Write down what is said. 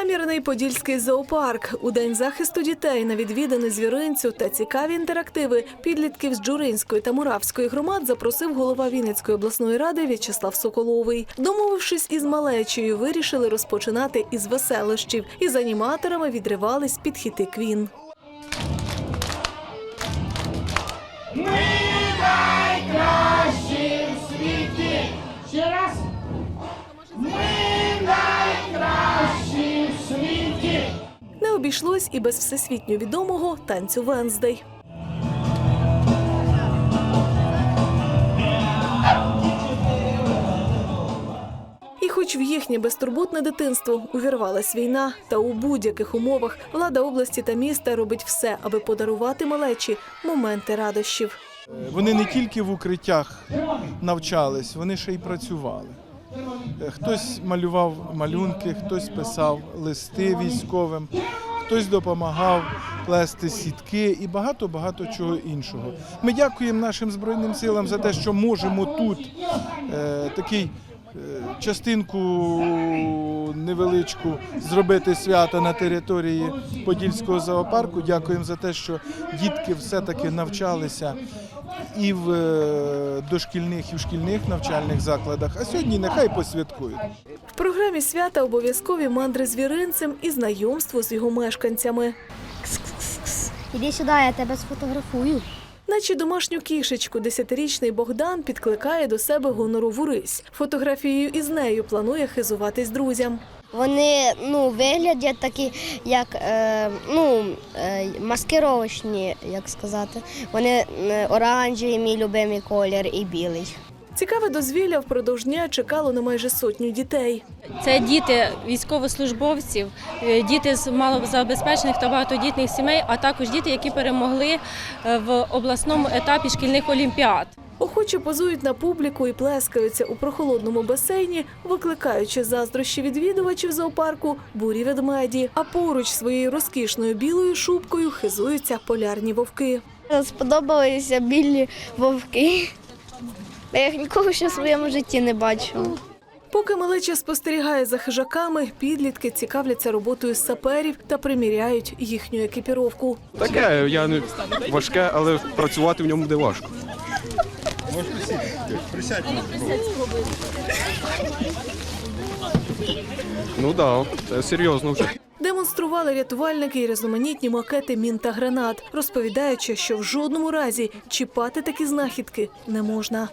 Гамірний подільський зоопарк у день захисту дітей на відвідини звіринцю та цікаві інтерактиви підлітків з Джуринської та Муравської громад запросив голова Вінницької обласної ради В'ячеслав Соколовий. Домовившись із малечею, вирішили розпочинати із веселощів і з аніматорами відривались під хіти Квін. Обійшлось і без всесвітньо відомого танцю Венздей. І хоч в їхнє безтурботне дитинство увірвалась війна, та у будь-яких умовах влада області та міста робить все, аби подарувати малечі моменти радощів. Вони не тільки в укриттях навчались, вони ще й працювали. Е, Хтось малював малюнки, хтось писав листи військовим, хтось допомагав плести сітки і багато-багато чого іншого. Ми дякуємо нашим Збройним силам за те, що можемо тут е, такий частинку невеличку зробити свята на території Подільського зоопарку. Дякуємо за те, що дітки все-таки навчалися і в е, дошкільних, і в шкільних навчальних закладах. А сьогодні нехай посвяткують. В програмі свята обов'язкові мандри звіринцем і знайомство з його мешканцями. Іди сюди, я тебе сфотографую. Наче домашню кішечку, десятирічний Богдан підкликає до себе гонорову рись. Фотографією із нею планує хизуватись друзям. Вони ну, виглядять такі, як е, ну, е, маскировочні, як сказати. Вони е, оранжеві, мій любимий колір і білий. Цікаве дозвілля впродовж дня чекало на майже сотню дітей. Це діти військовослужбовців, е, діти з малозабезпечених та багатодітних сімей, а також діти, які перемогли е, в обласному етапі шкільних олімпіад. Охоче позують на публіку і плескаються у прохолодному басейні, викликаючи заздрощі відвідувачів зоопарку бурі ведмеді. А поруч своєю розкішною білою шубкою хизуються полярні вовки. Сподобалися білі вовки. Я їх ніколи ще в своєму житті не бачила. Поки малеча спостерігає за хижаками, підлітки цікавляться роботою саперів та приміряють їхню екіпіровку. Таке, я не важке, але працювати в ньому буде важко. Ну да, це серйозно вже. Демонстрували рятувальники й різноманітні макети мін та гранат, розповідаючи, що в жодному разі чіпати такі знахідки не можна.